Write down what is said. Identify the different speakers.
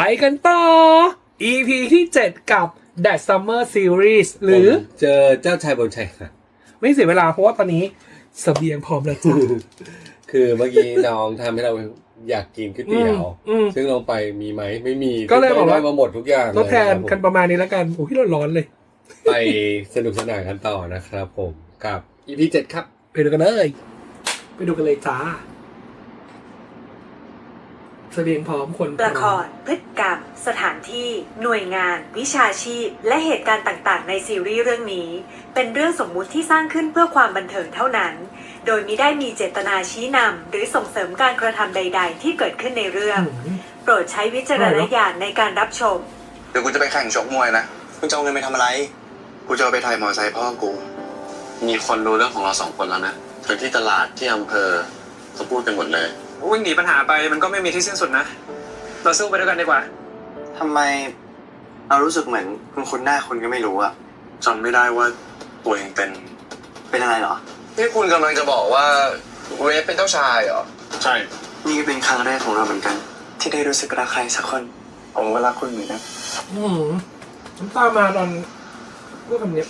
Speaker 1: ไปกันต่อ EP ที่ 7 กับ That Summer Series หรือ
Speaker 2: ผมเจอเจ้าชายบนชายหาด
Speaker 1: ไม่เสียเวลาเพราะว่าตอนนี้เสบียงพร้อมแล้วจ้ะ
Speaker 2: คือเมื่อกี้น้องทำให้เราอยากกินก๋วยเตี๋ยว
Speaker 1: อืม
Speaker 2: ซึ่งลงไปมีไหมไม่มี
Speaker 1: ก็เลยบอกว่า
Speaker 2: ได้มาหมดทุกอย่าง
Speaker 1: ทดแทน
Speaker 2: เลย
Speaker 1: กัน
Speaker 2: ครับ
Speaker 1: ประมาณนี้แล้วกัน โอ้ยร้อนๆเลย
Speaker 2: ผมไปสนุกสนานกันต่อนะครับผมกับ EP 7ครับ
Speaker 1: ไปดูกันเลย ไปดูกันเลยจ้า เสบียงพร้อมคนพร้อม
Speaker 3: ละคร พฤติกรรม สถานที่ หน่วยงาน วิชาชีพ และเหตุการณ์ต่างๆ ในซีรีส์เรื่องนี้ เป็นเรื่องสมมุติที่สร้างขึ้นเพื่อความบันเทิงเท่านั้น โดยมิได้มีเจตนาชี้นำหรือส่งเสริมการกระทำใด ๆ ที่เกิดขึ้นในเรื่อง
Speaker 1: อืม
Speaker 3: โปรดใช้วิจารณญาณในการรับชม
Speaker 4: เดี๋ยวกูจะไปแข่งชกมวยนะ
Speaker 5: มึงจะเอาเงินไปทำอะไร
Speaker 4: กูจะเอาไปถ่ายมอไซค์พ่อกู
Speaker 5: มีคนรู้เรื่องของเราสองคนแล้วนะทั้งที่ตลาดที่อำเภอเขาพูดกันหมดเลย
Speaker 6: วิ่งหนีปัญหาไปมันก็ไม่มีที่สิ้นสุดนะ เราสู้ไปด้วยกันดีกว่า
Speaker 5: ทำไมเรารู้สึกเหมือนคุณคุณหน้าคุณก็ไม่รู้อะ
Speaker 4: จำไม่ได้ว่าตัวเองเป็น
Speaker 5: เป็นอะไรเหรอ
Speaker 4: นี่คุณกำลังจะบอกว่าเวฟเป็นเจ้าชายเหรอ
Speaker 5: ใช่ นี่ก็เป็นครั้งแรกของเราเหมือนกัน ที่ได้รู้สึกรักใครสักคน
Speaker 4: ผมก็รักคุณเหมือนกัน
Speaker 1: อืมน้ำตามาตอนพูดคำนี้